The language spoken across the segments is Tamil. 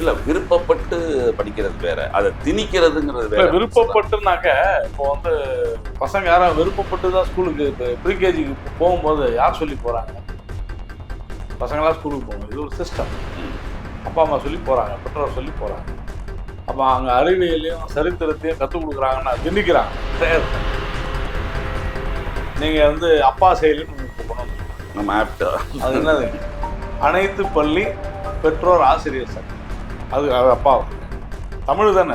இல்ல விருப்பப்பட்டு படிக்கிறது வேற. அதை திணிக்கிறதுங்கிறது வேற. விருப்பப்பட்டுனாக்க இப்போ வந்து பசங்க யாரும் விருப்பப்பட்டு தான் ஸ்கூலுக்கு இப்போ ப்ரீகேஜிக்கு போகும்போது யார் சொல்லி போறாங்க? பசங்களாம் ஸ்கூலுக்கு போகும் இது ஒரு சிஸ்டம். அப்பா அம்மா சொல்லி போறாங்க பெற்றோர் சொல்லி போறாங்க. அப்போ அங்கே அறிவியலையும் சரித்திரத்தையும் கற்றுக் கொடுக்குறாங்கன்னா திணிக்கிறாங்க. கிடையாது நீங்க வந்து அப்பா செயலின்னு போகணும் நம்ம ஆப்டா அது என்னது? அனைத்து பள்ளி பெற்றோர் ஆசிரியர் சங்கம். அது அது அப்பா. தமிழ் தானே.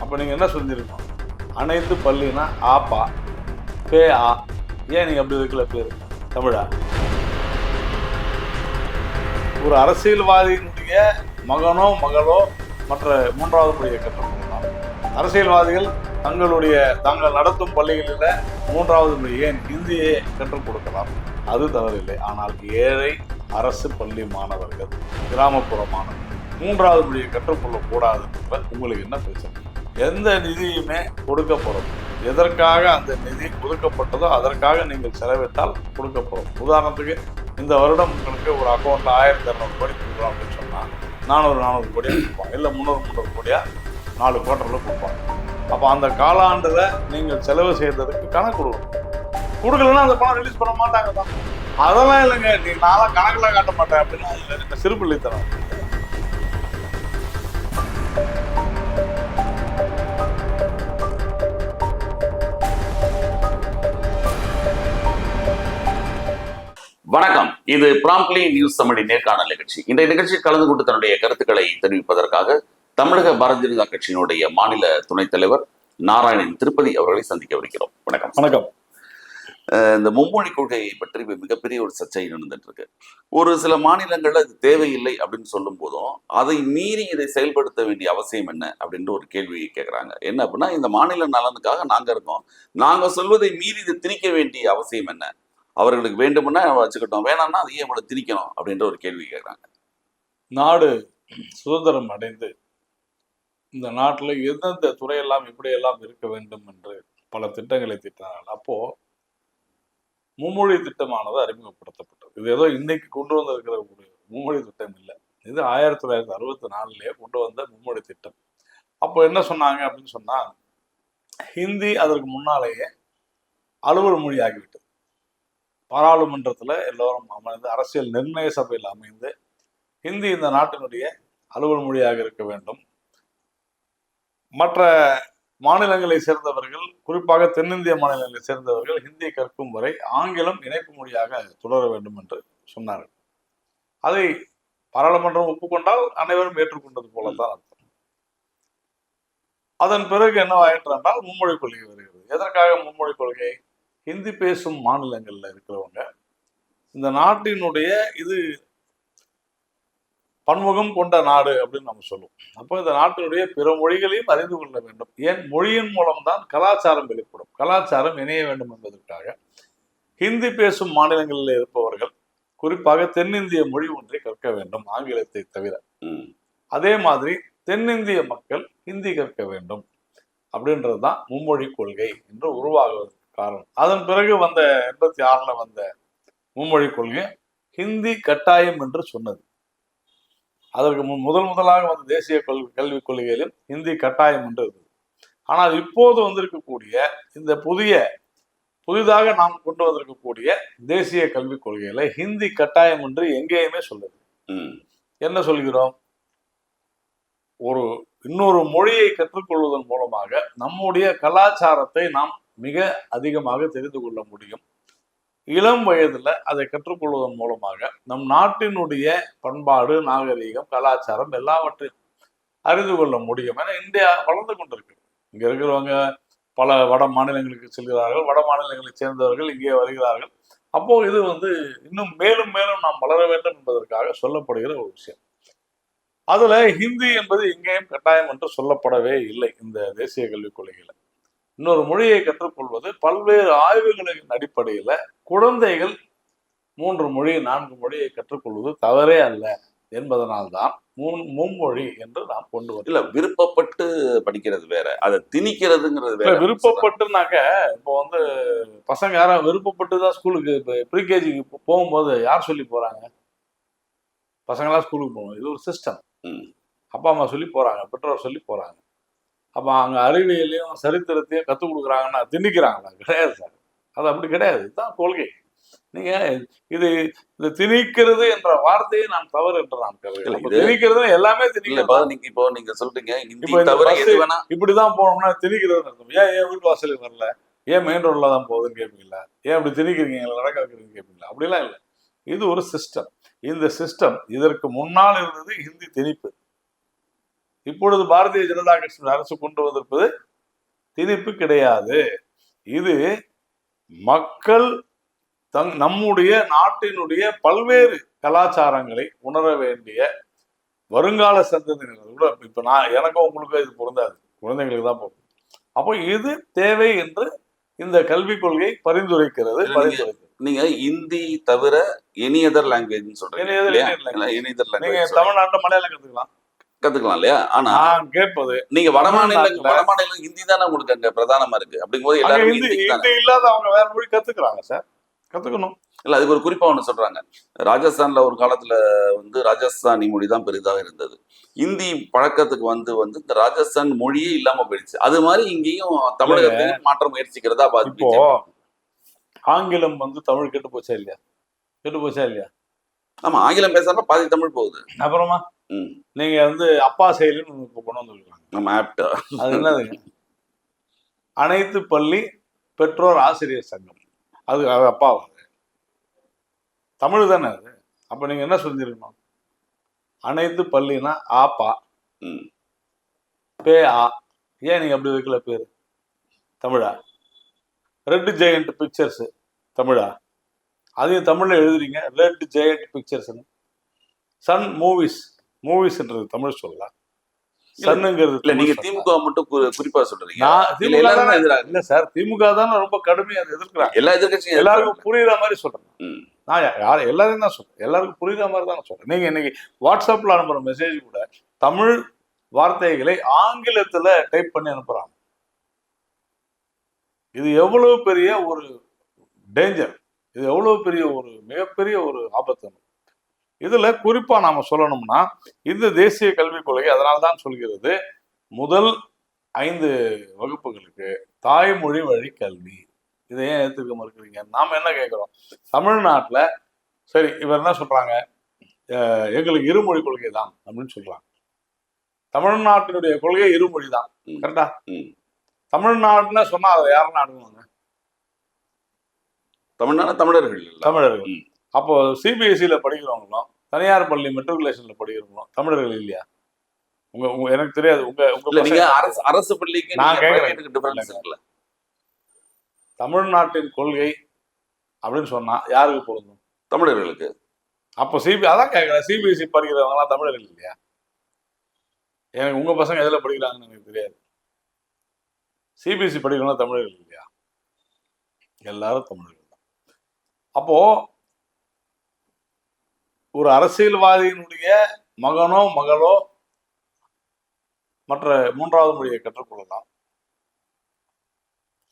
அப்போ நீங்கள் என்ன சொல்லியிருக்கோம் அனைத்து பள்ளினா ஆப்பா பே ஆ. ஏன் நீங்கள் அப்படி வைக்கல பேர்? தமிழா? ஒரு அரசியல்வாதியினுடைய மகனோ மகளோ மற்ற மூன்றாவது மொழியை கற்றுக்கொள்ளலாம். அரசியல்வாதிகள் தங்களுடைய தாங்கள் நடத்தும் பள்ளிகளில் மூன்றாவது மொழி ஏன் ஹிந்தியை கற்றுக் கொடுக்கலாம்? அது தவறில்லை. ஆனால் ஏழை அரசு பள்ளி மாணவர்கள் கிராமப்புற மாணவர்கள். மூன்றாவது மொழியை கற்றுக்கொள்ளக்கூடாது என்பது உங்களுக்கு என்ன பிரச்சனை? எந்த நிதியுமே கொடுக்கப்படும். எதற்காக அந்த நிதி ஒதுக்கப்பட்டதோ அதற்காக நீங்கள் செலவிட்டால் கொடுக்கப்படும். உதாரணத்துக்கு இந்த வருடம் உங்களுக்கு ஒரு அக்கௌண்ட்டில் ஆயிரத்தி இரநூறு கோடி கொடுக்குறோம் அப்படின்னு சொன்னால் நானூறு நானூறு கோடியாக கொடுப்பாங்க. இல்லை முந்நூறு முந்நூறு கோடியாக நாலு குவார்டரில் கொடுப்பாங்க. அப்போ அந்த காலாண்டில் நீங்கள் செலவு செய்ததுக்கு கணக்கு கொடுக்கணும். கொடுக்கலன்னா அந்த பணம் ரிலீஸ் பண்ண மாட்டாங்க தான். அதெல்லாம் இல்லைங்க. நீ நான்லாம் கணக்கில் காட்ட மாட்டேன் அப்படின்னு அதுல சிறுபிள்ளைத்தனம் வணக்கம். இது பிராம்ப்லி நியூஸ் தமிழி நேர்காணல் நிகழ்ச்சி. இந்த நிகழ்ச்சியில் கலந்து கொண்டு தன்னுடைய கருத்துக்களை தெரிவிப்பதற்காக தமிழக பாரதிய ஜனதா கட்சியினுடைய மாநில துணைத் தலைவர் நாராயணன் திருப்பதி அவர்களை சந்திக்க வருகிறோம். வணக்கம். வணக்கம். இந்த மும்மொழி கொள்கையை பற்றி மிகப்பெரிய ஒரு சர்ச்சை நடந்துட்டு இருக்கு ஒரு சில மாநிலங்கள்ல அது தேவையில்லை அப்படின்னு சொல்லும் போதும் அதை மீறி இதை செயல்படுத்த வேண்டிய அவசியம் என்ன அப்படின்ற ஒரு கேள்வியை கேட்கறாங்க என்ன அப்படின்னா இந்த மாநில நலனுக்காக நாங்க இருக்கோம். நாங்க சொல்வதை மீறி இதை திணிக்க வேண்டிய அவசியம் என்ன? அவர்களுக்கு வேண்டும்னா வச்சுக்கிட்டோம். வேணாம்னா அதை ஏன் இவ்வளவு திணிக்கணும் அப்படின்ற ஒரு கேள்வி கேட்குறாங்க. நாடு சுதந்திரம் அடைந்து இந்த நாட்டில் எந்தெந்த துறையெல்லாம் இப்படியெல்லாம் இருக்க வேண்டும் என்று பல திட்டங்களை திட்டினார்கள். அப்போ மும்மொழி திட்டமானது அறிமுகப்படுத்தப்பட்டது. இது ஏதோ இன்னைக்கு கொண்டு வந்திருக்கிற ஒரு மும்மொழி திட்டம் இல்லை. இது ஆயிரத்தி தொள்ளாயிரத்தி அறுபத்தி நாலுலயே கொண்டு வந்த மும்மொழி திட்டம். அப்போ என்ன சொன்னாங்க அப்படின்னு சொன்னா ஹிந்தி அதற்கு முன்னாலேயே அலுவல் மொழி ஆகிவிட்டது பாராளுமன்றத்துல எல்லோரும் அமைந்து அரசியல் நிர்ணய சபையில் அமைந்து ஹிந்தி இந்த நாட்டினுடைய அலுவல் மொழியாக இருக்க வேண்டும். மற்ற மாநிலங்களை சேர்ந்தவர்கள் குறிப்பாக தென்னிந்திய மாநிலங்களை சேர்ந்தவர்கள் ஹிந்தி கற்கும் வரை ஆங்கிலம் இணைப்பு மொழியாக தொடர வேண்டும் என்று சொன்னார்கள். அதை பாராளுமன்றம் ஒப்புக்கொண்டால் அனைவரும் ஏற்றுக்கொண்டது போலதான் அர்த்தம். அதன் பிறகு என்னவாயிற்று என்றால் மும்மொழி கொள்கை வருகிறது. எதற்காக மும்மொழி கொள்கை? ஹிந்தி பேசும் மாநிலங்கள்ல இருக்கிறவங்க இந்த நாட்டினுடைய இது பன்முகம் கொண்ட நாடு அப்படின்னு நம்ம சொல்லுவோம். அப்போ இந்த நாட்டினுடைய பிற மொழிகளையும் அறிந்து கொள்ள வேண்டும். ஏன்? மொழியின் மூலம்தான் கலாச்சாரம் வெளிப்படும். கலாச்சாரம் இணைய வேண்டும் என்பதற்காக. ஹிந்தி பேசும் மாநிலங்களில் இருப்பவர்கள் குறிப்பாக தென்னிந்திய மொழி ஒன்றை கற்க வேண்டும் ஆங்கிலத்தை தவிர. அதே மாதிரி தென்னிந்திய மக்கள் ஹிந்தி கற்க வேண்டும். அப்படின்றது தான் மும்மொழி கொள்கை என்று உருவாகுவதற்கு காரணம். அதன் பிறகு வந்த எண்பத்தி ஆறுல வந்த மும்மொழி கொள்கை ஹிந்தி கட்டாயம் என்று சொன்னது. அதற்கு முதல் முதலாக வந்த தேசிய கொள்கை கல்விக் கொள்கையிலும் ஹிந்தி கட்டாயம் என்று இருந்தது. ஆனால் இப்போது வந்திருக்கக்கூடிய இந்த புதிய புதிதாக நாம் கொண்டு வந்திருக்கக்கூடிய தேசிய கல்விக் கொள்கையில ஹிந்தி கட்டாயம் என்று எங்கேயுமே சொல்லுது. என்ன சொல்கிறோம்? ஒரு இன்னொரு மொழியை கற்றுக்கொள்வதன் மூலமாக நம்முடைய கலாச்சாரத்தை நாம் மிக அதிகமாக தெரிந்து கொள்ள முடியும். இளம் வயதில் அதை கற்றுக்கொள்வதன் மூலமாக நம் நாட்டினுடைய பண்பாடு நாகரீகம் கலாச்சாரம் எல்லாவற்றையும் அறிந்து கொள்ள முடியும் ஏன்னா இந்தியா வளர்ந்து கொண்டிருக்கு. இங்கே இருக்கிறவங்க பல வட மாநிலங்களுக்கு செல்கிறார்கள் வட மாநிலங்களைச் சேர்ந்தவர்கள் இங்கே வருகிறார்கள். அப்போ இது வந்து இன்னும் மேலும் மேலும் நாம் வளர வேண்டும் என்பதற்காக சொல்லப்படுகிற ஒரு விஷயம். அதுல ஹிந்தி என்பது எங்கேயும் கட்டாயம் என்று சொல்லப்படவே இல்லை இந்த தேசிய கல்விக் கொள்கையில. இன்னொரு மொழியை கற்றுக்கொள்வது பல்வேறு ஆய்வுகளின் அடிப்படையில குழந்தைகள் மூன்று மொழி நான்கு மொழியை கற்றுக்கொள்வது தவறே அல்ல என்பதனால்தான் முன் மும்மொழி என்று நாம் கொண்டு வரோம் இல்ல விருப்பப்பட்டு படிக்கிறது வேற. அதை திணிக்கிறதுங்கிறது வேற. விருப்பப்பட்டுனாக்க இப்போ வந்து பசங்க யாரும் விருப்பப்பட்டு தான் ஸ்கூலுக்கு இப்போ ப்ரீகேஜிக்கு போகும்போது யார் சொல்லி போறாங்க? பசங்களாம் ஸ்கூலுக்கு போகணும். இது ஒரு சிஸ்டம். அப்பா அம்மா சொல்லி போறாங்க பெற்றோர் சொல்லி போறாங்க. அப்ப அங்க அறிவியலையும் சரித்திரத்தையும் கத்துக் கொடுக்குறாங்கன்னா திணிக்கிறாங்களா? கிடையாது சார். அது அப்படி கிடையாது. இதுதான் கொள்கை. நீங்க இது இது திணிக்கிறது என்ற வார்த்தையை நான் தவறு என்று நான் கருதுகிறேன். திணிக்கிறது எல்லாமே இப்ப நீங்க இப்போ நீங்க சொல்றீங்க இப்போ ஹிந்தி இந்த தவிர bus- எது வேணா இப்படிதான் போனோம்னா திணிக்கிறது அர்த்தம். ஏன் ஏன் வீட்டு வாசலுக்கு வரல? ஏன் மெயின் ரோட்ல தான் போகுதுன்னு கேட்பீங்களா ஏன் அப்படி திணிக்கிறீங்க? எங்களை நடக்க வைக்கிறீங்கன்னு கேட்பீங்களா அப்படிலாம் இல்லை. இது ஒரு சிஸ்டம் இந்த சிஸ்டம் இதற்கு முன்னால் இருந்தது ஹிந்தி திணிப்பு. இப்பொழுது பாரதிய ஜனதா கட்சி அரசு கொண்டு வந்திருப்பது திணிப்பு கிடையாது. இது மக்கள் தங் நம்முடைய நாட்டினுடைய பல்வேறு கலாச்சாரங்களை உணர வேண்டிய வருங்கால சந்ததியினர் கூட இப்ப நான் எனக்கும் உங்களுக்கும் இது பொருந்தாது. குழந்தைங்களுக்கு தான் பொருந்தும். அப்போ இது தேவை என்று இந்த கல்விக் கொள்கை பரிந்துரைக்கிறது பரிந்துரைக்கிறது. நீங்க ஹிந்தி தவிர எனி அதர் லாங்குவேஜ் சொல்றீங்க. தமிழ்நாட்டுல மலையாளம் கத்துக்கலாம். கத்துக்கலாம் இல்லையா? ஆனா கேட்பது. நீங்க வடமாநில வடமாநிலம் ஹிந்தி தானே உங்களுக்கு அங்க பிரதானமா இருக்கு? அப்படிங்கும்போது அங்க எல்லாரும் ஹிந்தி ஹிந்தி ஹிந்தி இல்லாத அவங்க வேற மொழி கத்துக்கிறாங்க சார். கத்துக்கணும். இல்ல அதுக்கு ஒரு குறிப்பா ஒண்ணு சொல்றாங்க. ராஜஸ்தான்ல ஒரு காலத்துல வந்து ராஜஸ்தானி மொழி தான் பெரிதாக இருந்தது. இந்தி பழக்கத்துக்கு வந்து வந்து இந்த ராஜஸ்தான் மொழியே இல்லாம போயிடுச்சு. அது மாதிரி இங்கேயும் தமிழகத்தையும் மாற்ற முயற்சிக்கிறதா பாதிப்பு ஆங்கிலம் வந்து தமிழ் கெட்டு போச்சா இல்லையா? கெட்டு போச்சா இல்லையா? ஆமா ஆங்கிலம் பேசாம பாதி தமிழ் போகுது. அப்புறமா. நீங்க வந்து அப்பா செயலின்னு ஒண்ணு கொண்டு வந்துருக்காங்க நம்ம ஆப்டா அது என்னதுங்க அனைத்து பள்ளி பெற்றோர் ஆசிரியர் சங்கம். அது அது அப்பா தமிழ் தானே அது? அப்ப நீங்க என்ன சொல்லிருக்கணும் அனைத்து பள்ளினா ஆப்பா. பே ஆ. ஏன் நீங்க அப்படி வைக்கல பேரு? தமிழா? ரெட் ஜெயண்ட் பிக்சர்ஸ் தமிழா? அதையும் தமிழ்ல எழுதுறீங்க. Red giant பிக்சர்ஸ்னு. Sun Movies. மூவிஸ்ன்றது Tamil சொல்லலாம் சன்னுங்கிறது இல்ல நீங்க திமுக மட்டும் குறி- குறிப்பா சொல்றீங்க. இல்ல சார் திமுக தானே ரொம்ப கடுமையா எதிர்க்கிறாங்க. எல்லா எதிர்கட்சியும் எல்லாருக்கும் புரியுற மாதிரி சொல்றேன். நான் யார் எல்லாரையும் தான் சொல்றேன். எல்லாருக்கும் புரியுற மாதிரி தான் சொல்றேன். நீங்க இன்னைக்கு வாட்ஸ்அப்ல அனுப்புற மெசேஜ் கூட தமிழ் வார்த்தைகளை ஆங்கிலத்துல டைப் பண்ணி அனுப்புறாங்க. இது எவ்வளவு பெரிய ஒரு டேஞ்சர் இது எவ்வளவு பெரிய ஒரு மிகப்பெரிய ஒரு ஆபத்து. இதுல குறிப்பா நாம சொல்லணும்னா இந்த தேசிய கல்விக் கொள்கை அதனால தான் சொல்கிறது முதல் ஐந்து வகுப்புகளுக்கு தாய்மொழி வழி கல்வி. இதை ஏன் ஏத்துக்க மறுக்கிறீங்க? நாம என்ன கேட்கிறோம் தமிழ்நாட்டுல சரி இவர் என்ன சொல்றாங்க? எங்களுக்கு இருமொழி கொள்கை தான் அப்படின்னு சொல்றாங்க. தமிழ்நாட்டினுடைய கொள்கை இருமொழி தான். கரெக்டா. தமிழ்நாடுன்னு சொன்னா அதை யாரும் நாடுவாங்க தமிழ்நாடு தமிழர்கள் தமிழர்கள். அப்போ சிபிஎஸ்சியில படிக்கிறவங்களும் தனியார் பள்ளி மெட்ரிகுலேஷன்ல படிக்கிறவங்களும் தமிழர்கள் இல்லையா? உங்க உங்க எனக்கு தெரியாது. உங்க உங்க நீங்க அரசு அரசு பள்ளிக்கு நான் தமிழ்நாட்டின் கொள்கை அப்படின்னு சொன்னா யாருக்கு பொருந்தும்? தமிழர்களுக்கு. அப்போ சிபி அதான் கேட்குறேன். சிபிஎஸ்சி படிக்கிறவங்கலாம் தமிழர்கள் இல்லையா? எனக்கு உங்க பசங்க எதில் படிக்கிறாங்கன்னு எனக்கு தெரியாது. சிபிஎஸ்சி படிக்கிறவங்க தமிழர்கள் இல்லையா? எல்லாரும் தமிழர்கள் தான். அப்போ ஒரு அரசியல்வாதியினுடைய மகனோ மகளோ மற்ற மூன்றாவது மொழியை கற்றுக்கொள்ளலாம்.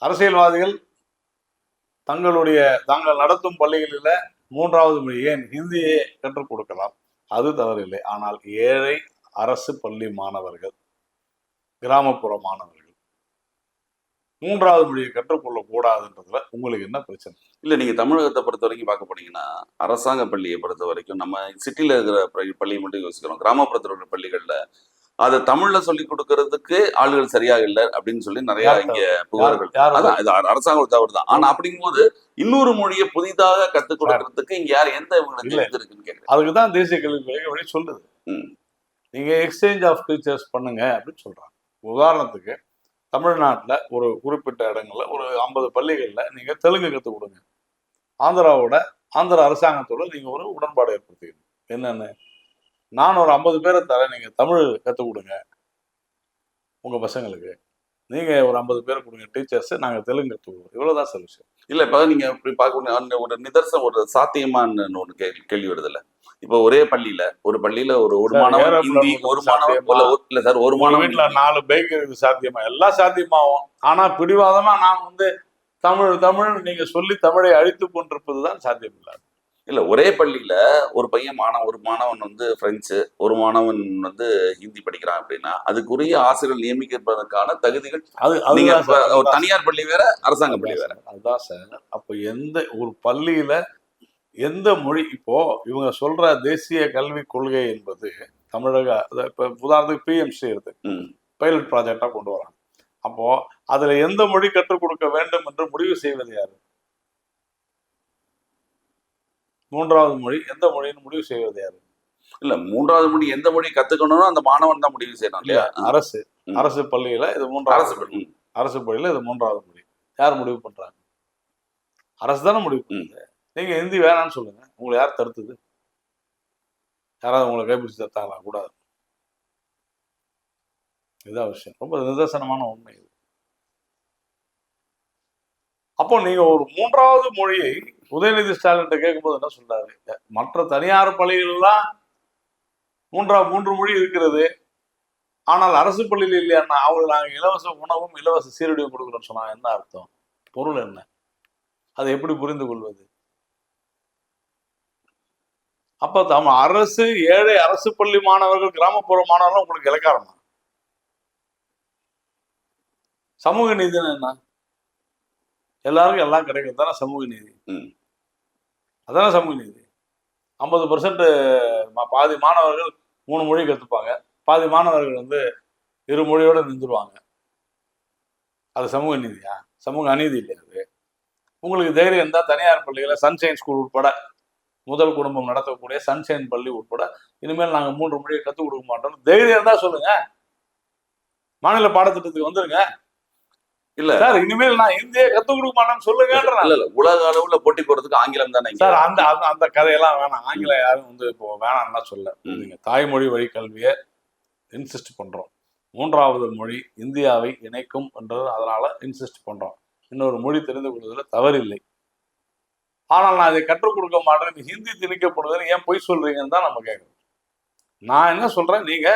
அரசியல்வாதிகள் தங்களுடைய தாங்கள் நடத்தும் பள்ளிகளில் மூன்றாவது மொழி ஏன் ஹிந்தியை கற்றுக் கொடுக்கலாம்? அது தவறில்லை. ஆனால் ஏழை அரசு பள்ளி மாணவர்கள் கிராமப்புற மாணவர்கள் மூன்றாவது மொழியை கற்றுக்கொள்ள கூடாதுன்றதுல உங்களுக்கு என்ன பிரச்சனை? இல்ல நீங்க தமிழகத்தை பொறுத்த வரைக்கும் பார்க்க போனீங்கன்னா அரசாங்க பள்ளியை பொறுத்த வரைக்கும் நம்ம சிட்டில இருக்கிற பள்ளி- பள்ளியை மட்டும் யோசிக்கிறோம். கிராமப்புறத்தில் உள்ள பள்ளிகள்ல அதை தமிழ்ல சொல்லி கொடுக்கறதுக்கு ஆளுகள் சரியா இல்லை அப்படின்னு சொல்லி நிறைய இங்க புகார்கள். அதான் இது அரசாங்கம் தவறு தான் ஆனா அப்படிங்கும்போது இன்னொரு மொழியை புதிதாக கத்துக் கொடுக்கறதுக்கு இங்க யார் எந்த இருக்குன்னு கேக்குறேன். அதுக்கு தான் தேசிய கல்விக் வழி சொல்லுது. நீங்க எக்ஸ்சேஞ்ச் ஆஃப் டீச்சர்ஸ் பண்ணுங்க அப்படின்னு சொல்றாங்க. உதாரணத்துக்கு தமிழ்நாட்டுல ஒரு குறிப்பிட்ட இடங்கள்ல ஒரு ஐம்பது பள்ளிகள்ல நீங்க தெலுங்கு கற்றுக் கொடுங்க. ஆந்திராவோட ஆந்திரா அரசாங்கத்தோட நீங்க ஒரு உடன்பாடு ஏற்படுத்திக்கணும். என்னன்னு? நான் ஒரு ஐம்பது பேரை தரேன் நீங்க தமிழ் கற்றுக் கொடுங்க. உங்க பசங்களுக்கு. நீங்க ஒரு ஐம்பது பேரை கொடுங்க டீச்சர்ஸ் நாங்க தெலுங்கு கற்றுக் கொடுக்குறோம் இவ்வளவுதான் சொல்யூஷன் இல்ல இப்ப நீங்க இப்படி பார்க்கணும். ஒரு நிதர்சனம் ஒரு சாத்தியமான ஒண்ணு கேள்வி கேள்வி வருதுல்ல. இப்போ ஒரே பள்ளியில ஒரு பள்ளியில ஒரு ஒரு ஏரோப்ளேன் ஹிந்தி ஒரு சாத்தியமா? இல்ல, சார் ஒரு மாணவன் வீட்டுல. நாலு பைக் இருக்குது சாத்தியமா? எல்லாம் சாத்தியமாகும் ஆனா பிடிவாதமா நான் வந்து தமிழ் தமிழ் நீங்க சொல்லி தமிழை அழித்து கொண்டிருப்பதுதான் சாத்தியம் இல்லாது இல்ல ஒரே பள்ளியில ஒரு பையன் மாணவன் ஒரு மாணவன் வந்து பிரெஞ்சு ஒரு மாணவன் வந்து ஹிந்தி படிக்கிறான் அப்படின்னா அதுக்குரிய ஆசிரியர் நியமிக்கிறதுக்கான தகுதிகள் அது ஒரு தனியார் பள்ளி வேற அரசாங்க பள்ளி வேற. அதுதான் சார். அப்போ எந்த ஒரு பள்ளியில எந்த மொழி இப்போ இவங்க சொல்ற தேசிய கல்விக் கொள்கை என்பது தமிழக இப்ப உதாரணத்துக்கு பிஎம்சி ம். பைலட் ப்ராஜெக்டா கொண்டு வராங்க. அப்போ அதுல எந்த மொழி கற்றுக் கொடுக்க வேண்டும் என்று முடிவு செய்வது யாரு? மூன்றாவது மொழி எந்த மொழின்னு முடிவு செய்வது யாரு? இல்ல மூன்றாவது மொழி எந்த மொழி கத்துக்கணும்னு அந்த மாணவன் தான் முடிவு செய்யணும் இல்லையா? அரசு. அரசு பள்ளியில இது மூன்றாவது அரசு. பள்ளி. அரசு பள்ளியில இது மூன்றாவது மொழி. யார் முடிவு பண்றாங்க? அரசு தானே முடிவு பண்ணுது நீங்க ஹிந்தி வேணாம்னு சொல்லுங்க. உங்களை யார் தடுத்தது? யாராவது உங்களை கைப்பிடிச்சு தடுத்தாங்களா? கூடாது. இதுதான் விஷயம். ரொம்ப நிதர்சனமான உண்மை இது. அப்போ நீங்க ஒரு மூன்றாவது மொழியை உதயநிதி ஸ்டாலின் கேட்கும்போது என்ன சொல்றாரு? மற்ற தனியார் பள்ளிகளெல்லாம் மூன்றா மூன்று மொழி இருக்கிறது. ஆனால் அரசு பள்ளியில் இல்லையாண்ணா அவங்க நாங்கள் இலவச உணவும் இலவச சீருடையும் கொடுக்குறோம்னு சொன்னாங்க என்ன அர்த்தம்? பொருள் என்ன? அதை எப்படி புரிந்து கொள்வது? அப்ப தம் அரசு ஏழை அரசு பள்ளி மாணவர்கள் கிராமப்புற மாணவர்கள் உங்களுக்கு இலக்காரமா? சமூக நீதினா என்ன? எல்லாருக்கும் எல்லாம் கிடைக்கிறது தானே சமூக நீதி. ம். அதானே சமூக நீதி? ஐம்பது பர்சன்ட் பாதி மாணவர்கள் மூணு மொழி கற்றுப்பாங்க பாதி மாணவர்கள் வந்து இரு மொழியோட நின்றுருவாங்க. அது சமூக நீதியா? சமூக அநீதி இல்லையா அது? உங்களுக்கு தைரியம் இருந்தால் தனியார் பள்ளிகளில் சன்ஷைன் ஸ்கூல் உட்பட முதல் குடும்பம் நடத்தக்கூடிய சன்ஷைன் பள்ளி உட்பட இனிமேல் நாங்கள் மூன்று மொழியை கற்றுக் கொடுக்க மாட்டோம் தைரியம் இருந்தால் சொல்லுங்கள் மாநில பாடத்திட்டத்துக்கு வந்துருங்க. இல்ல. சார் இனிமேல் நான் இந்திய கற்றுக் கொடுக்க இல்ல இல்ல உலக அளவுல போட்டி போறதுக்கு ஆங்கிலம் தானே. சார் அந்த அந்த கதையெல்லாம் வேணாம். ஆங்கிலம் யாரும் வந்து இப்போ வேணாம்னா சொல்ல நீங்க தாய்மொழி வழி கல்வியை இன்சிஸ்ட் பண்றோம். மூன்றாவது மொழி இந்தியாவை இணைக்கும் என்றது அதனால இன்சிஸ்ட் பண்றோம். இன்னொரு மொழி தெரிந்து கொள்வதில் தவறில்லை. ஆனால் நான் இதை கற்றுக் கொடுக்க மாட்டேன். ஹிந்தி திணிக்கப்படுதுன்னு ஏன் பொய் சொல்றீங்கன்னு தான் நம்ம கேட்கணும் நான் என்ன சொல்றேன் நீங்க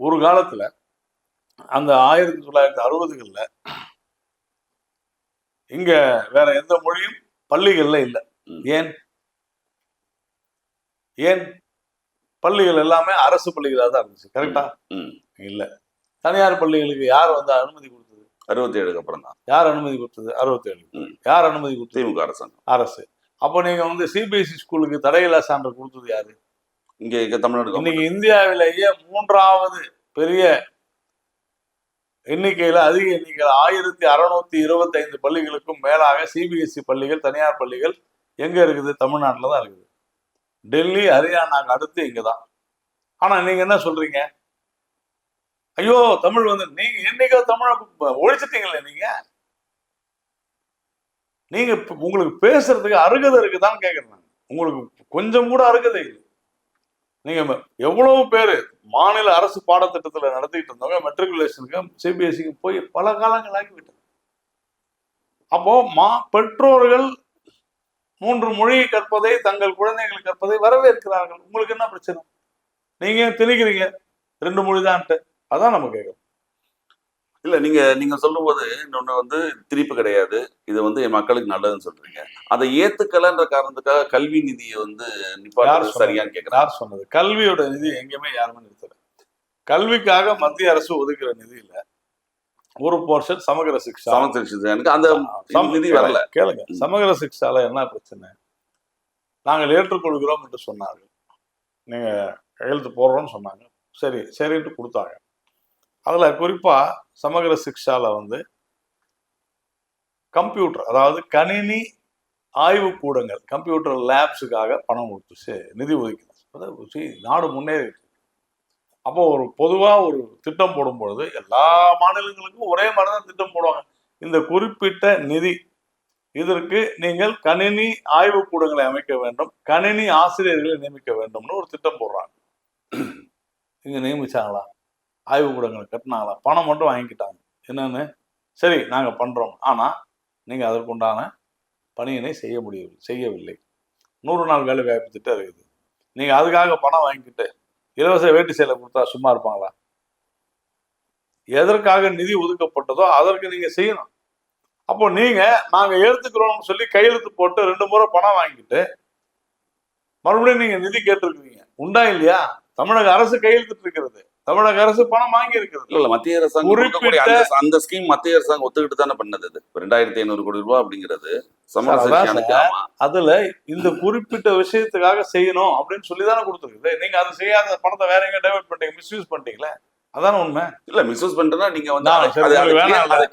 ஒரு காலத்துல அந்த ஆயிரத்தி தொள்ளாயிரத்தி அறுபதுகள்ல இங்க வேற எந்த மொழியும் பள்ளிகள்ல இல்லை. ஏன்? ஏன்? பள்ளிகள் எல்லாமே அரசு பள்ளிகளாக தான் இருந்துச்சு. கரெக்டா. இல்ல. தனியார் பள்ளிகளுக்கு யார் வந்து அனுமதி கொடுத்தது? அறுபத்தி ஏழுக்கு அப்புறம் தான். யார் அனுமதி கொடுத்தது? அறுபத்தேழு. ம். யார் அனுமதி கொடுத்தது? திமுக அரசாங்கம். அரசு. அப்போ நீங்க வந்து சிபிஎஸ்இ ஸ்கூலுக்கு தடையில்லா சான்று கொடுத்தது யாரு? இங்க இங்க தமிழ்நாடு. இன்னைக்கு இந்தியாவிலேயே மூன்றாவது பெரிய எண்ணிக்கையில அதிக எண்ணிக்கையில் ஆயிரத்தி அறுநூத்தி இருபத்தி ஐந்து பள்ளிகளுக்கும் மேலாக சிபிஎஸ்இ பள்ளிகள் தனியார் பள்ளிகள் எங்க இருக்குது? தமிழ்நாட்டில் தான் இருக்குது. டெல்லி ஹரியானாக்கு அடுத்து இங்க தான் ஆனா நீங்க என்ன சொல்றீங்க? ஐயோ தமிழ் வந்து நீங்க என்னைக்கோ தமிழை ஒழிச்சிட்டீங்களே நீங்க? நீங்க உங்களுக்கு பேசுறதுக்கு அருகதை இருக்குதான்னு கேக்குறேன் உங்களுக்கு கொஞ்சம் கூட அருகதை இல்லை. நீங்க எவ்வளவு பேர் மாநில அரசு பாடத்திட்டத்துல நடத்திட்டு இருந்தவங்க மெட்ரிகுலேஷனுக்கும் சிபிஎஸ்சிக்கும் போய் பல காலங்கள் ஆகிவிட்டது அப்போ மா பெற்றோர்கள் மூன்று மொழியை கற்பதை தங்கள் குழந்தைகள் கற்பதை வரவேற்கிறார்கள். உங்களுக்கு என்ன பிரச்சனை? நீங்க ஏன் திணிக்கிறீங்க? ரெண்டு மொழி தான்ட்டு அதான் நம்ம கேட்கணும் இல்ல நீங்க நீங்க சொல்லும்போது இன்னொன்னு வந்து திணிப்பு கிடையாது. இது வந்து என் மக்களுக்கு நல்லதுன்னு சொல்றீங்க. அதை ஏத்துக்கலன்ற காரணத்துக்காக கல்வி நிதியை வந்து சொன்னது? சரியான்னு கேக்குறேன். யார் சொன்னது? கல்வியோட நிதி எங்கேயுமே யாருமே நிறுத்தல. கல்விக்காக மத்திய அரசு ஒதுக்குற நிதியில ஒரு போர்ஷன் சமகர சிக்ஷா. சமத்திற்கு அந்த சம- நிதி வரல. கேளுங்க. சமகர சிக்ஷால என்ன பிரச்சனை? நாங்கள் ஏற்றுக்கொள்கிறோம் என்று சொன்னார்கள். நீங்க கையெழுத்து போடுறோம்னு சொன்னாங்க. சரி சரின்ட்டு கொடுத்தாங்க. அதில் குறிப்பாக சமகர சிக்ஷாவில் வந்து கம்ப்யூட்டர் அதாவது கணினி ஆய்வு கூடங்கள் கம்ப்யூட்டர் லேப்ஸுக்காக பணம் கொடுத்துச்சு நிதி ஒதுக்கினாங்க. நாடு முன்னேறி அப்போ ஒரு பொதுவாக ஒரு திட்டம் போடும் பொழுது எல்லா மாநிலங்களுக்கும் ஒரே மாதிரி தான் திட்டம் போடுவாங்க. இந்த குறிப்பிட்ட நிதி இதற்கு நீங்கள் கணினி ஆய்வு கூடங்களை அமைக்க வேண்டும் கணினி ஆசிரியர்களை நியமிக்க வேண்டும்னு ஒரு திட்டம் போடுறாங்க. இங்கே நியமிச்சாங்களா? ஆய்வு கூடங்களை கட்டினாங்களா? பணம் மட்டும் வாங்கிக்கிட்டாங்க. என்னன்னு? சரி நாங்கள் பண்ணுறோம் ஆனால் நீங்கள் அதற்குண்டான பணியினை செய்ய முடியவில்லை செய்யவில்லை. நூறு நாள் வேலை வாய்ப்பு திட்டம் இருக்குது. நீங்கள் அதுக்காக பணம் வாங்கிக்கிட்டு இலவச வேட்டி சேலை கொடுத்தா சும்மா இருப்பாங்களா? எதற்காக நிதி ஒதுக்கப்பட்டதோ அதற்கு நீங்கள் செய்யணும். அப்போ நீங்கள் நாங்கள் ஏற்றுக்கிறோம்னு சொல்லி கையெழுத்து போட்டு ரெண்டு முறை பணம் வாங்கிட்டு மறுபடியும் நீங்க நிதி கேட்டிருக்கீங்க உண்டா இல்லையா? தமிழக அரசு கையெழுத்திட்டு இருக்கிறது தமிழக அரசு பணம் வாங்கி இருக்கிறது இல்ல மத்திய அரசாங்கம் அந்த ஸ்கீம் மத்திய அரசாங்கம் ஒத்துக்கிட்டு தானே பண்ணது ரெண்டாயிரத்தி ஐநூறு கோடி ரூபாய் அப்படிங்கிறது அதுல இந்த குறிப்பிட்ட விஷயத்துக்காக செய்யணும் அப்படின்னு சொல்லி தானே கொடுத்துருக்குது. நீங்க அது செய்யாத பணத்தை வேற எங்க டைவர்ட் பண்ணிட்டீங்க மிஸ்யூஸ் பண்ணிட்டீங்களே? அதானே உண்மை? இல்ல மிஸ்யூஸ் பண்றதுனா நீங்க வந்து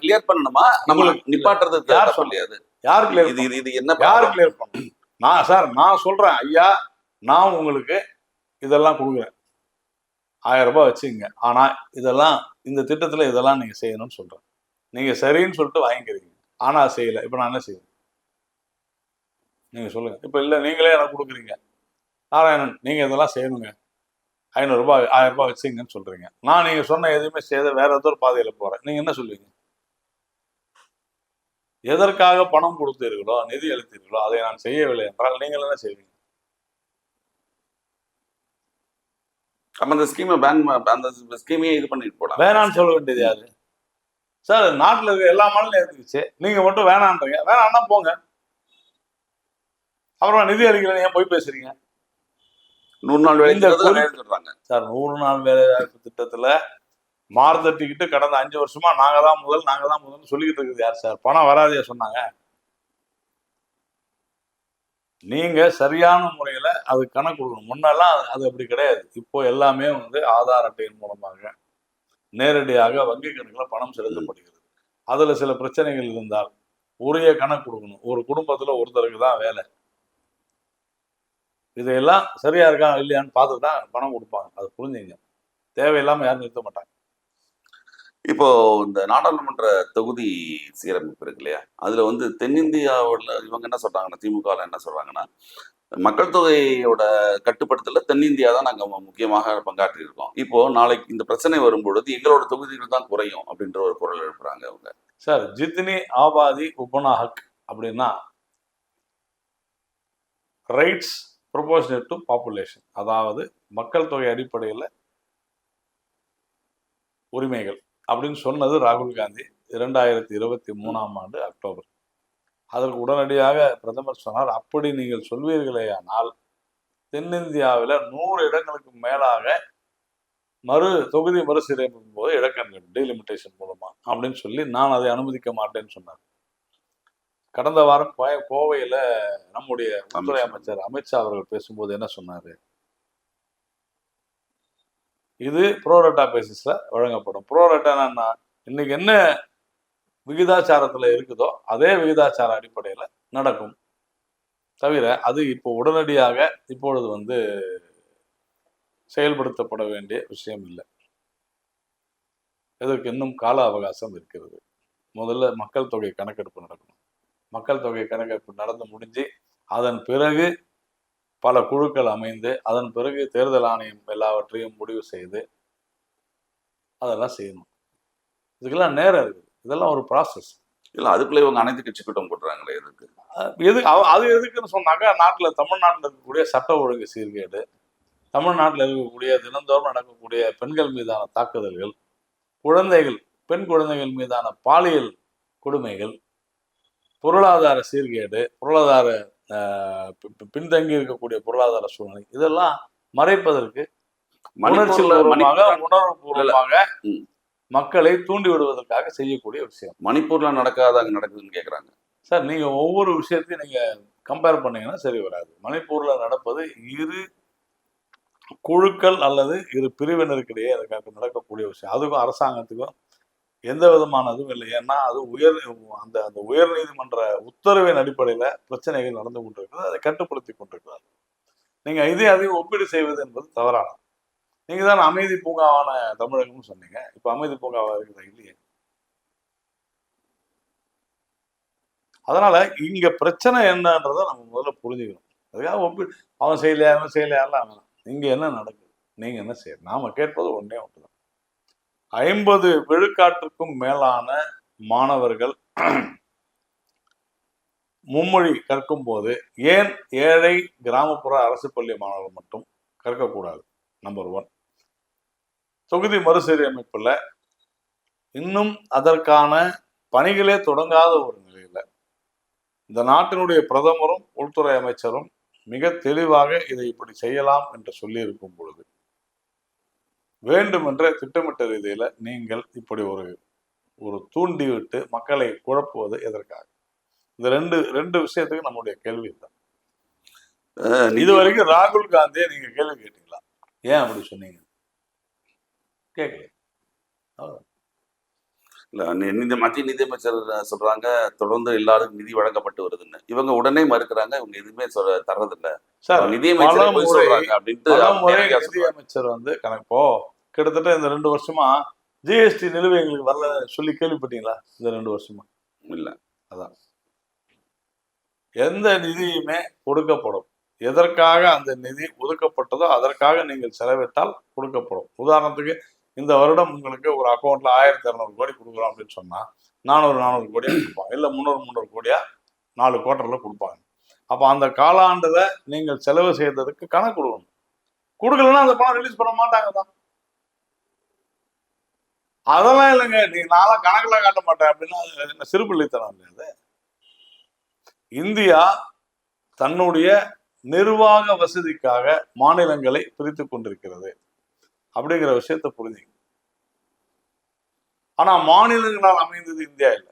கிளியர் பண்ணணுமா? நம்ம உங்களுக்கு- நிப்பாட்டுறது யார் அது? யார் கிளியர் இது இது இது என்ன யார் கிளியர் பண்ணும் நான் சார் நான் சொல்றேன் ஐயா நான் உங்களுக்கு இதெல்லாம் கொடுக்குறேன். ஆயிரம் ரூபாய் வச்சுங்க ஆனா இதெல்லாம் இந்த திட்டத்துல இதெல்லாம் நீங்க செய்யணும்னு சொல்றேன். நீங்க சரின்னு சொல்லிட்டு வாங்கிக்கிறீங்க. ஆனா செய்யல. இப்ப நான் என்ன செய்யணும் நீங்க சொல்லுங்க. இப்ப இல்ல நீங்களே எனக்கு கொடுக்குறீங்க. நாராயணன் நீங்க இதெல்லாம் செய்யணுங்க. ஐநூறுரூபா ஆயிரம் ரூபாய் வச்சுங்கன்னு சொல்றீங்க. நான் நீங்க சொன்ன எதுவுமே செய்த வேற ஏதோ ஒரு பாதையில போறேன். நீங்க என்ன சொல்லுவீங்க? எதற்காக பணம் கொடுத்தீர்களோ நிதி அளித்தீர்களோ அதை நான் செய்யவில்லை என்றால் நீங்கள் என்ன செய்வீங்க? அப்ப அந்த ஸ்கீமை பேன் அந்த ஸ்கீமையே இது பண்ணிட்டு போலாம். வேணாம்னு சொல்ல வேண்டியது யாரு? சார் நாட்டுல இருக்க எல்லா மாநிலம் இருந்துச்சு. நீங்க மட்டும் வேணான்றீங்க. வேணாம்னா போங்க. அப்புறமா நிதி அறிக்கையில ஏன் போய் பேசுறீங்க? நூறு நாள் வேலை சொல்றாங்க. சார் நூறு நாள் வேலை வாய்ப்பு திட்டத்துல மார்த்தட்டிக்கிட்டு கடந்த அஞ்சு வருஷமா நாங்க தான் முதல் நாங்க தான் முதல்னு சொல்லிக்கிட்டு இருக்குது யார் சார்? பணம் வராதையா சொன்னாங்க. நீங்க சரியான முறையில அது கணக்கு கொடுக்கணும். முன்னெல்லாம் அது- அது அப்படி கிடையாது. இப்போ எல்லாமே வந்து ஆதார் அட்டையின் மூலமாக நேரடியாக வங்கி கணக்குல பணம் செலுத்தப்படுகிறது. அதுல சில பிரச்சனைகள் இருந்தால் உரிய கணக்கு கொடுக்கணும். ஒரு குடும்பத்துல ஒருத்தருக்கு தான் வேலை. இதையெல்லாம் சரியா இருக்கா இல்லையான்னு பார்த்து தான் பணம் கொடுப்பாங்க. அது புரிஞ்சுங்க. தேவையில்லாம யாரும் நிறுத்த மாட்டாங்க. இப்போ இந்த நாடாளுமன்ற தொகுதி சீரமைப்பு இருக்கு இல்லையா? அதுல வந்து தென்னிந்தியாவில் இவங்க என்ன சொல்றாங்கன்னா திமுக என்ன சொல்றாங்கன்னா மக்கள் தொகையோட கட்டுப்படுத்தல தென்னிந்தியா தான் நாங்கள் முக்கியமாக பங்காற்றி இருக்கோம் இப்போ நாளைக்கு இந்த பிரச்சனை வரும்பொழுது எங்களோட தொகுதிகள் தான் குறையும் அப்படின்ற ஒரு குரல் எழுப்புறாங்க அவங்க சார் ஜித்னி ஆபாதி உபனாஹக் அப்படின்னா ரைட்ஸ் ப்ரொபோஷனல் டு பாப்புலேஷன் அதாவது மக்கள் தொகை அடிப்படையில் உரிமைகள். அப்படின்னு சொன்னது ராகுல் காந்தி இரண்டாயிரத்தி இருபத்தி மூணாம் ஆண்டு அக்டோபர். அதற்கு உடனடியாக பிரதமர் சொன்னார் அப்படி நீங்கள் சொல்வீர்களேயானால் தென்னிந்தியாவில் நூறு இடங்களுக்கு மேலாக மறு தொகுதி மறுசீரமைக்கும் போது இடக்கண்கள் டீலிமிட்டேஷன் மூலமா அப்படின்னு சொல்லி நான் அதை அனுமதிக்க மாட்டேன்னு சொன்னார். கடந்த வாரம் கோவையில நம்முடைய உள்துறை. அமைச்சர் அமித்ஷா அவர்கள் பேசும்போது என்ன சொன்னாரு? இது ப்ரோரட்டா பேசிஸ்ல வழங்கப்படும். ப்ரோரட்டானா இன்னைக்கு என்ன விகிதாச்சாரத்துல இருக்குதோ அதே விகிதாச்சார அடிப்படையில நடக்கும். தவிர அது இப்போ உடனடியாக இப்பொழுது வந்து செயல்படுத்தப்பட வேண்டிய விஷயம் இல்லை. இதற்கு இன்னும் கால அவகாசம் இருக்கிறது. முதல்ல மக்கள் தொகை கணக்கெடுப்பு நடக்கணும். மக்கள் தொகை கணக்கெடுப்பு நடந்து முடிஞ்சு அதன் பிறகு பல குழுக்கள் அமைந்து அதன் பிறகு தேர்தல் ஆணையம் எல்லாவற்றையும் முடிவு செய்து அதெல்லாம் செய்யணும். இதுக்கெல்லாம் நேரம் இருக்குது. இதெல்லாம் ஒரு ப்ராசஸ் இல்ல அதுக்குள்ள இவங்க அனைத்து கட்சி கூட்டம் போடுறாங்களே எதுக்கு? எது அது எதுக்குன்னு சொன்னாக்கா நாட்டில் தமிழ்நாட்டில் இருக்கக்கூடிய சட்ட ஒழுங்கு சீர்கேடு தமிழ்நாட்டில் இருக்கக்கூடிய தினந்தோறும் நடக்கக்கூடிய பெண்கள் மீதான தாக்குதல்கள் குழந்தைகள் பெண் குழந்தைகள் மீதான பாலியல் கொடுமைகள் பொருளாதார சீர்கேடு பொருளாதார பின்தங்கி இருக்கக்கூடிய பொருளாதார சூழ்நிலை. இதெல்லாம் மறைப்பதற்கு உணர்ச்சி மணிப்பூர்ல பூர்வமாக மணிப்பூர்ல- உணர்வு பூர்வமாக ம். மக்களை தூண்டி விடுவதற்காக செய்யக்கூடிய விஷயம். மணிப்பூர்ல நடக்காத அங்க நடக்குதுன்னு கேக்குறாங்க. சார் நீங்க ஒவ்வொரு விஷயத்தையும் நீங்க கம்பேர் பண்ணீங்கன்னா சரி வராது. மணிப்பூர்ல நடப்பது இரு குழுக்கள் அல்லது இரு பிரிவினருக்கிடையே அதுக்காக நடக்கக்கூடிய விஷயம். அதுக்கும் அரசாங்கத்துக்கும் எந்த விதமான இல்லை. ஏன்னா அது உயர் அந்த அந்த உயர் நீதிமன்ற உத்தரவின் அடிப்படையில் பிரச்சனைகள் நடந்து கொண்டிருக்கிறது. அதை கட்டுப்படுத்தி கொண்டிருக்கிறார் நீங்கள் இதே அதையும் ஒப்பீடு செய்வது என்பது தவறானது. நீங்கள் தான் அமைதி பூங்காவான தமிழகம்னு சொன்னீங்க. இப்போ அமைதி பூங்காவாக இருக்கிற இல்லையே. அதனால இங்க பிரச்சனை என்னன்றதை நம்ம முதல்ல புரிஞ்சுக்கணும். அதுக்காக ஒப்பீடு அவன் செய்யலையா அவன் செய்யலையாலாம் அவன் இங்க என்ன நடக்குது? நீங்க என்ன செய்யணும் நாம கேட்பது ஒன்றே தான் ஐம்பது விழுக்காட்டுக்கும் மேலான மாணவர்கள் மும்மொழி கற்கும் போது ஏன் ஏழை கிராமப்புற அரசு பள்ளி மாணவர்கள் மட்டும் கற்கக்கூடாது? நம்பர் ஒன் தொகுதி மறுசீரமைப்புல இன்னும் அதற்கான பணிகளே தொடங்காத ஒரு நிலையில இந்த நாட்டினுடைய பிரதமரும் உள்துறை அமைச்சரும் மிக தெளிவாக இதை இப்படி செய்யலாம் என்று சொல்லியிருக்கும் பொழுது வேண்டுமென்ற திட்டமிட்ட ரீதியில நீங்கள் இப்படி ஒரு ஒரு தூண்டிவிட்டு மக்களை குழப்புவது எதற்காக? இந்த ரெண்டு ரெண்டு விஷயத்துக்கு நம்முடைய கேள்வி தான் அஹ், இது வரைக்கும் ராகுல் காந்தியை நீங்க கேள்வி கேட்டீங்களா? ஏன் அப்படி சொன்னீங்க? கேட்கல இல்ல, மத்திய நிதியமைச்சர் சொல்றாங்க தொடர்ந்து எல்லாருக்கும் நிதி வழங்கப்பட்டு வருதுன்னு. இவங்க உடனே மறுக்கிறாங்க இவங்க எதுவுமே சொல்ல தர்றதில்ல. சார் நிதியமைச்சர் சொல்றாங்க அப்படின்ட்டு பல அவங்க முறை நேரடியா நிதி சொல்றாங்க. அமைச்சர் வந்து கணக்கோ கிட்டத்தட்ட இந்த ரெண்டு வருஷமா ஜிஎஸ்டி நிலுவை எங்களுக்கு வரல சொல்லி கேள்விப்பட்டீங்களா? இந்த ரெண்டு வருஷமா? இல்ல. எந்த நிதியுமே கொடுக்கப்படும். எதற்காக அந்த நிதி ஒதுக்கப்பட்டதோ அதற்காக நீங்கள் செலவிட்டால் கொடுக்கப்படும். உதாரணத்துக்கு இந்த வருடம் உங்களுக்கு ஒரு அக்கௌண்ட்ல ஆயிரத்தி இரநூறு கோடி கொடுக்குறோம் அப்படின்னு சொன்னா நானூறு நானூறு கோடியா கொடுப்பாங்க. இல்ல முந்நூறு முந்நூறு கோடியா நாலு குவார்டர்ல கொடுப்பாங்க. அப்ப அந்த காலாண்டுல நீங்கள் செலவு செய்ததுக்கு கணக்கு கொடுக்கணும். கொடுக்கலன்னா அந்த பணம் ரிலீஸ் பண்ண மாட்டாங்க தான் அதெல்லாம் இல்லைங்க. நீ நானும் கணக்குல காட்ட மாட்டேன் அப்படின்னா அது என்ன சிறுபிள்ளைத்தனம் இல்லையா இந்தியா தன்னுடைய நிர்வாக வசதிக்காக மாநிலங்களை பிரித்து கொண்டிருக்கிறது. அப்படிங்கிற விஷயத்தை புரிஞ்சுங்க ஆனா மாநிலங்களால் அமைந்தது இந்தியா இல்லை.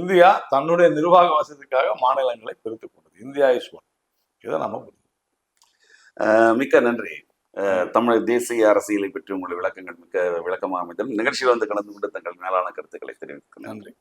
இந்தியா தன்னுடைய நிர்வாக வசதிக்காக மாநிலங்களை பிரித்து கொண்டது. இந்தியா இஸ் ஒன் இதை நம்ம மிக்க நன்றி. தமிழ் தேசிய அரசியலை பற்றி உங்களுடைய விளக்கங்கள் மிக்க விளக்கமாக அமைந்தது நிகழ்ச்சியில் வந்து கலந்து கொண்டு தங்கள் மேலான கருத்துக்களை தெரிவித்துக்கிறேன் நன்றி.